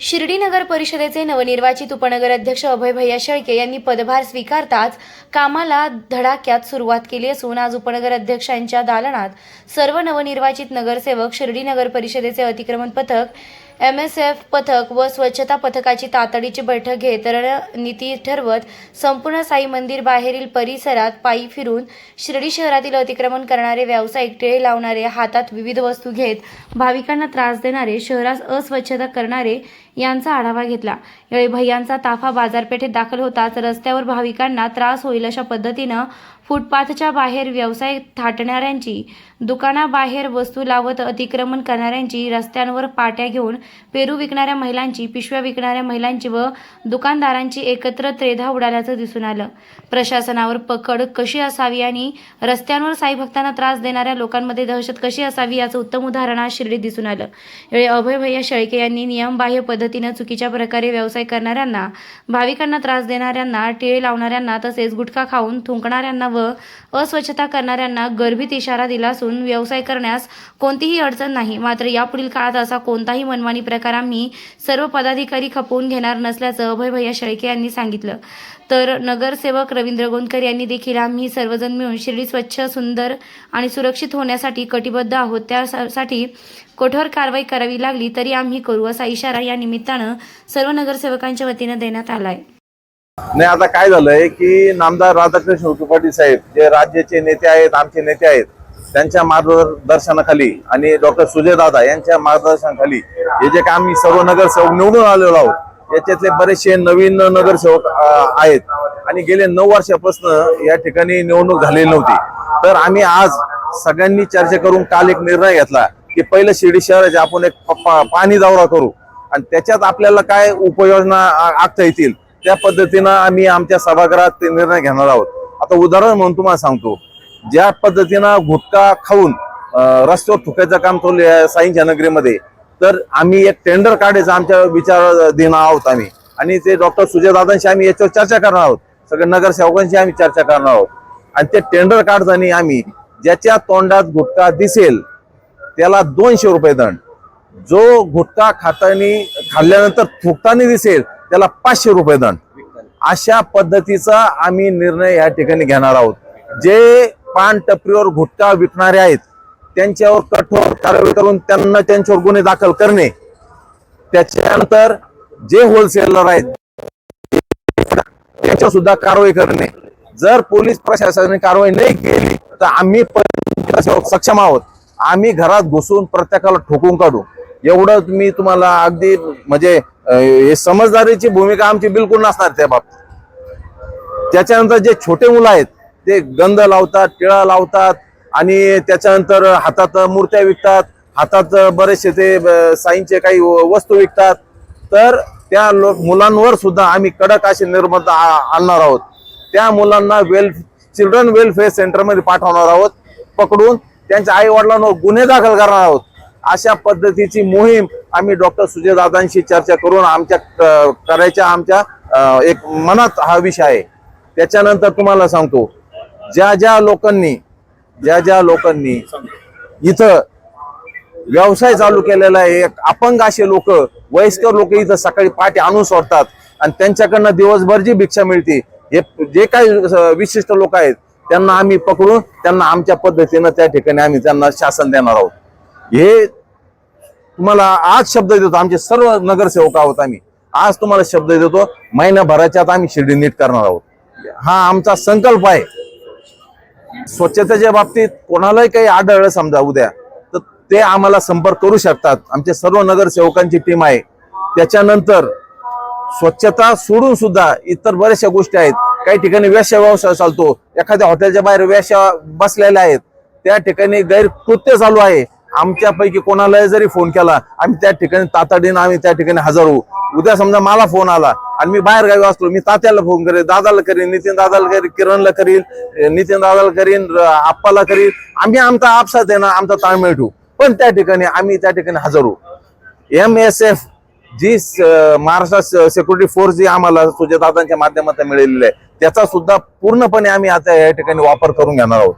शिर्डी नगर परिषदेचे नवनिर्वाचित उपनगर अध्यक्ष अभय भैया शेळके यांनी पदभार स्वीकारताच कामाला धडाक्यात सुरुवात केली असून आज उपनगर अध्यक्षांच्या दालनात सर्व नवनिर्वाचित नगरसेवक शिर्डी नगर परिषदेचे अतिक्रमण पथक एम एस एफ पथक व स्वच्छता पथकाची तातडीची बैठक घेत रणनीती ठरवत संपूर्ण साई मंदिर बाहेरील परिसरात पायी फिरून शिर्डी शहरातील अतिक्रमण करणारे व्यावसायिक टिळे लावणारे हातात विविध वस्तू घेत भाविकांना त्रास देणारे शहरास अस्वच्छता करणारे यांचा आढावा घेतला. यावेळी भैयांचा ताफा बाजारपेठेत दाखल होताच रस्त्यावर भाविकांना त्रास होईल अशा पद्धतीनं फुटपाथच्या बाहेर व्यवसाय थाटणाऱ्यांची दुकानाबाहेर वस्तू लावत अतिक्रमण करणाऱ्यांची रस्त्यांवर पाट्या घेऊन पेरू विकणाऱ्या महिलांची पिशव्या विकणाऱ्या महिलांची व दुकानदारांची एकत्र त्रेधा उडाल्याचं दिसून आलं. प्रशासनावर पकड कशी असावी आणि रस्त्यांवर साईभक्तांना त्रास देणाऱ्या लोकांमध्ये दहशत कशी असावी याचं उत्तम उदाहरण आज शिर्डीत दिसून आलं. यावेळी अभय भैया शेळके यांनी नियमबाह्य पद्धतीनं चुकीच्या प्रकारे व्यवसाय करणाऱ्यांना भाविकांना त्रास देणाऱ्यांना टिळे लावणाऱ्यांना तसेच गुटखा खाऊन थुंकणाऱ्यांना व अस्वच्छता करणाऱ्यांना गर्भित इशारा दिला असून व्यवसाय करण्यास कोणतीही अडचण नाही. मात्र यापुढील काळात असा कोणताही मनमानी प्रकार आम्ही सर्व पदाधिकारी खपवून घेणार नसल्याचं अभय भैया शेळके यांनी सांगितलं. तर नगरसेवक रवींद्र गोंदकर यांनी देखील आम्ही सर्वजण मिळून शिर्डी स्वच्छ सुंदर आणि सुरक्षित होण्यासाठी कटिबद्ध आहोत. त्यासाठी कठोर कारवाई करावी लागली तरी आम्ही करू असा इशारा या निमित्तानं सर्व नगरसेवकांच्या वतीनं देण्यात आला आहे नाही आता काय झालंय की नामदार राधाकृष्ण विखे पाटील साहेब जे राज्याचे नेते आहेत आमचे नेते आहेत त्यांच्या मार्गदर्शनाखाली आणि डॉक्टर सुजय दादा यांच्या मार्गदर्शनाखाली हे जे काम आम्ही सर्व नगरसेवक निवडून आलेलो आहोत याच्यातले बरेचसे नवीन नगरसेवक आहेत. आणि गेले नऊ वर्षापासून या ठिकाणी निवडणूक झालेली नव्हती. तर आम्ही आज सगळ्यांनी चर्चा करून काल एक निर्णय घेतला की पहिलं शिर्डी शहराचे आपण एक पाणी दौरा करू. आणि त्याच्यात आपल्याला काय उपाययोजना आखता येतील? त्या पद्धतीनं आम्ही आमच्या सभागृहात ते निर्णय घेणार आहोत. आता उदाहरण म्हणून तुम्हाला सांगतो. ज्या पद्धतीनं गुटखा खाऊन रस्त्यावर थुकायचं काम चालू आहे साईंच्या नगरीमध्ये तर आम्ही एक टेंडर काढायचा आमच्या विचार देणार आहोत आम्ही. आणि ते डॉक्टर सुजयदादांशी आम्ही याच्यावर चर्चा करणार आहोत. सगळ्या नगरसेवकांशी आम्ही चर्चा करणार आहोत. आणि ते टेंडर काढताना आम्ही ज्याच्या तोंडात गुटखा दिसेल त्याला दोनशे रुपये दंड. जो गुटखा खातानी खाल्ल्यानंतर थुकताना दिसेल त्याला पाचशे रुपये दंड. अशा पद्धतीचा आम्ही निर्णय या ठिकाणी घेणार आहोत. जे पान टपरीवर गुटखा विकणारे आहेत त्यांच्यावर कठोर कारवाई करून त्यांना त्यांच्यावर गुन्हे दाखल करणे त्याच्यानंतर जे होलसेलर आहेत त्याच्यावर सुद्धा कारवाई करणे. जर पोलीस प्रशासनाने कारवाई नाही केली तर आम्ही सक्षम आहोत. आम्ही घरात घुसून प्रत्येकाला ठोकून काढू. एवढं मी तुम्हाला अगदी म्हणजे हे समजदारीची भूमिका आमची बिलकुल नसणार त्या बाबतीत. त्याच्यानंतर जे छोटे मुलं आहेत ते गंध लावतात टिळा लावतात आणि त्याच्यानंतर हातात मूर्त्या विकतात हातात बरेचसे ते साईंचे काही वस्तू विकतात. तर त्या मुलांवर सुद्धा आम्ही कडक असे निर्बंध आणणार आहोत. त्या मुलांना वेल चिल्ड्रन वेलफेअर सेंटरमध्ये पाठवणार आहोत. पकडून त्यांच्या आई वडिलांवर गुन्हे दाखल करणार आहोत. अशा पद्धतीची मोहीम आम्ही डॉक्टर सुजय दादांशी चर्चा करून आमच्या करायच्या आमच्या एक मनात हा विषय आहे. त्याच्यानंतर तुम्हाला सांगतो ज्या ज्या लोकांनी ज्या ज्या लोकांनी इथं व्यवसाय चालू केलेला आहे एक अपंग असे लोक वयस्कर लोक इथं सकाळी पहाटे आणून सोडतात आणि त्यांच्याकडनं दिवसभर जी भिक्षा मिळते हे जे काही विशिष्ट लोक आहेत त्यांना आम्ही पकडून त्यांना आमच्या पद्धतीनं त्या ठिकाणी आम्ही त्यांना शासन देणार आहोत. हे तुम्हाला आज शब्द देतो आमचे सर्व नगरसेवक आहोत आम्ही. आज तुम्हाला शब्द देतो महिन्याभराच्या आत आम्ही शिर्डी नीट करणार आहोत. हा आमचा संकल्प आहे. स्वच्छतेच्या बाबतीत कोणालाही काही आढळलं समजा उद्या तर ते आम्हाला संपर्क करू शकतात. आमच्या सर्व नगरसेवकांची टीम आहे. त्याच्यानंतर स्वच्छता सोडून सुद्धा इतर बऱ्याचशा गोष्टी आहेत. काही ठिकाणी वेश्या व्यवसाय चालतो. एखाद्या हॉटेलच्या बाहेर वेश्या बसलेल्या आहेत. त्या ठिकाणी गैरकृत्य चालू आहे. आमच्यापैकी कोणालाही जरी फोन केला आम्ही त्या ठिकाणी तातडीनं आम्ही त्या ठिकाणी हजर. होऊ उद्या समजा मला फोन आला आणि मी बाहेर गावी असलो मी तात्याला फोन करेन दादाला करीन नितीन दादाला करीन किरणला करीन नितीन दादाला करीन आप्पाला करीन. आम्ही आमचा आपसात आहे आमचा ताळमेळ ठेवू. पण त्या ठिकाणी आम्ही त्या ठिकाणी हजर. होऊ M S F ji Maharashtra security force ji आम्हाला सुजयदादांच्या माध्यमातून मिळालेली आहे त्याचा सुद्धा पूर्णपणे आम्ही आता या ठिकाणी वापर करून घेणार आहोत.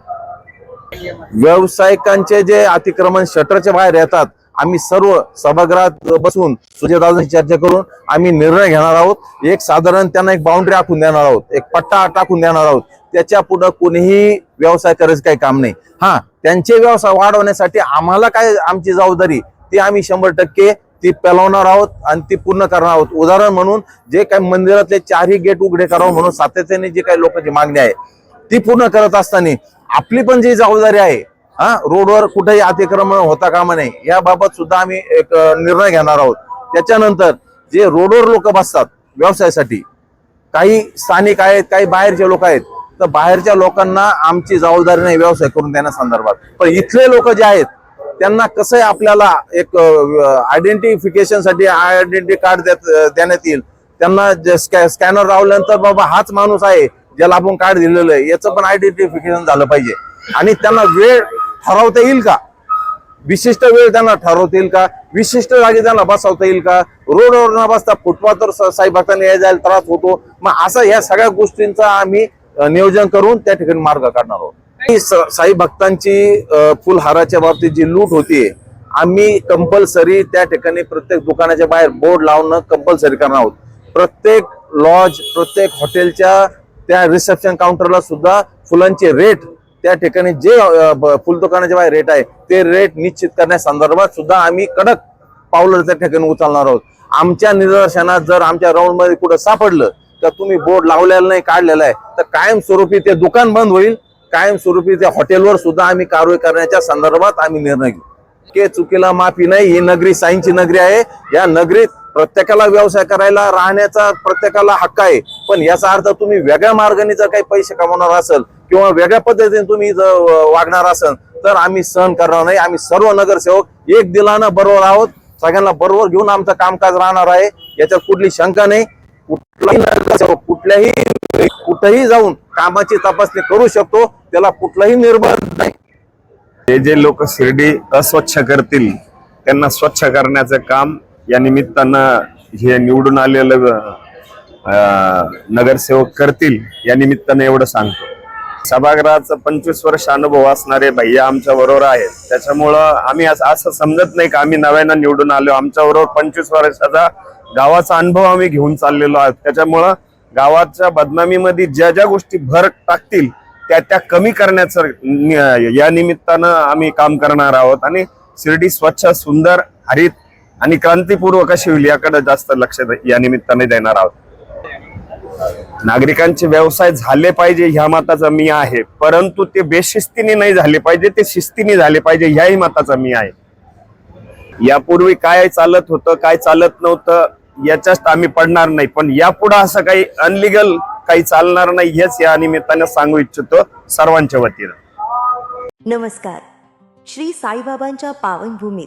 व्यावसायिकांचे जे अतिक्रमण शटरच्या बाहेर येतात आम्ही सर्व सभागृहात बसून सुजयदादांची चर्चा करून आम्ही निर्णय घेणार आहोत. एक साधारण त्यांना एक बाउंड्री आखून देणार आहोत. एक पट्टा टाकून देणार आहोत. त्याच्या पुढे कोणीही व्यवसाय करायचं काही काम नाही. हा त्यांचे व्यवसाय वाढवण्यासाठी आम्हाला काय आमची जबाबदारी ती आम्ही शंभर टक्के ती पेलवणार आहोत आणि ती पूर्ण करणार आहोत. उदाहरण म्हणून जे काही मंदिरातले चारही गेट उघडे करावं म्हणून सातत्याने जे काही लोकांची मागणी आहे ती पूर्ण करत असताना आपली पण जी जबाबदारी आहे हा रोडवर कुठेही अतिक्रमण होता कामा नये याबाबत सुद्धा आम्ही एक निर्णय घेणार आहोत. त्याच्यानंतर जे रोडवर लोक बसतात व्यवसायासाठी काही स्थानिक आहेत काही बाहेरचे लोक आहेत तर बाहेरच्या लोकांना आमची जबाबदारी नाही व्यवसाय करून देण्यासंदर्भात पण इथले लोक जे आहेत त्यांना कसं आहे आपल्याला एक आयडेंटिफिकेशनसाठी आयडेंटिटी कार्ड देण्यात येईल. त्यांना स्कॅनर लावल्यानंतर बाबा हाच माणूस आहे ज्याला आपण कार्ड दिलेलं आहे याचं पण आयडेंटिफिकेशन झालं पाहिजे. आणि त्यांना वेळ ठरवता येईल का? विशिष्ट वेळ त्यांना ठरवता येईल का? विशिष्ट जागी त्यांना बसवता येईल का? रोडवर न बसता फुटपाथवर स- साई भक्तांनी या जायला त्रास होतो. मग असं या सगळ्या गोष्टींचा आम्ही नियोजन करून त्या ठिकाणी मार्ग काढणार आहोत. साई भक्तांची फुलहाराच्या बाबतीत जी लूट होतीये आम्ही कंपल्सरी त्या ठिकाणी प्रत्येक दुकानाच्या बाहेर बोर्ड लावणं कंपल्सरी करणार आहोत. प्रत्येक लॉज प्रत्येक हॉटेलच्या त्या रिसेप्शन काउंटरला सुद्धा फुलांचे रेट त्या ठिकाणी जे फुल दुकानाचे बाहेर रेट आहे ते रेट निश्चित करण्यासंदर्भात सुद्धा आम्ही कडक पावलं त्या ठिकाणी उचलणार आहोत. आमच्या निदर्शनात जर आमच्या राऊंडमध्ये कुठं सापडलं तर तुम्ही बोर्ड लावलेला नाही काढलेला आहे तर कायमस्वरूपी ते दुकान बंद होईल. कायमस्वरूपी त्या हॉटेलवर सुद्धा आम्ही कारवाई करण्याच्या संदर्भात आम्ही निर्णय घेऊ. के चुकीला माफी नाही ही नगरी साईंची नगरी आहे. या नगरीत प्रत्येकाला व्यवसाय करायला राहण्याचा प्रत्येकाला हक्क आहे. पण याचा अर्थ तुम्ही वेगळ्या मार्गाने जर काही पैसे कमवणार असेल किंवा वेगळ्या पद्धतीने तुम्ही जर वागणार असेल तर आम्ही सहन करणार नाही. आम्ही सर्व नगरसेवक एक दिलानं बरोबर आहोत. सगळ्यांना बरोबर घेऊन आमचं कामकाज राहणार आहे. याच्यात कुठली शंका नाही. कुठलाही नगरसेवक कुठल्याही कुठेही जाऊन कामाची तपासणी करू शकतो. त्याला कुठलाही निर्बंध नाही. हे जे लोक शिर्डी अस्वच्छ करतील त्यांना स्वच्छ करण्याचं काम या निमित्तानं हे निवडून आलेलं नगरसेवक करतील या निमित्तानं एवढं सांगतो. सभागृहाचा पंचवीस वर्ष अनुभव असणारे भैया आमच्या बरोबर आहेत. त्याच्यामुळं आम्ही असं असं समजत नाही का आम्ही नव्यानं निवडून आलो. आमच्या बरोबर पंचवीस वर्षाचा गावाचा अनुभव आम्ही घेऊन चाललेलो आहोत. त्याच्यामुळं गावाच्या बदनामीमध्ये ज्या ज्या गोष्टी भर टाकतील त्या त्या कमी करण्याचं या निमित्तानं आम्ही काम करणार आहोत. आणि शिर्डी स्वच्छ सुंदर हरित आणि क्रांतीपूर्व कशी होईल याकडे जास्त लक्ष या निमित्ताने देणार आहोत. नागरिकांचे व्यवसाय झाले पाहिजे ह्या मताचा मी आहे. परंतु ते बेशिस्तीने नाही झाले पाहिजे ते शिस्तीने झाले पाहिजे ह्याही मताचा मी आहे. यापूर्वी काय चालत होतं काय चालत नव्हतं याच्यात आम्ही पडणार नाही. पण यापुढे असं काही अनलिगल काही चालणार नाही हेच या निमित्ताने सांगू इच्छितो सर्वांच्या वतीनं. नमस्कार. श्री साईबाबांच्या पावनभूमीत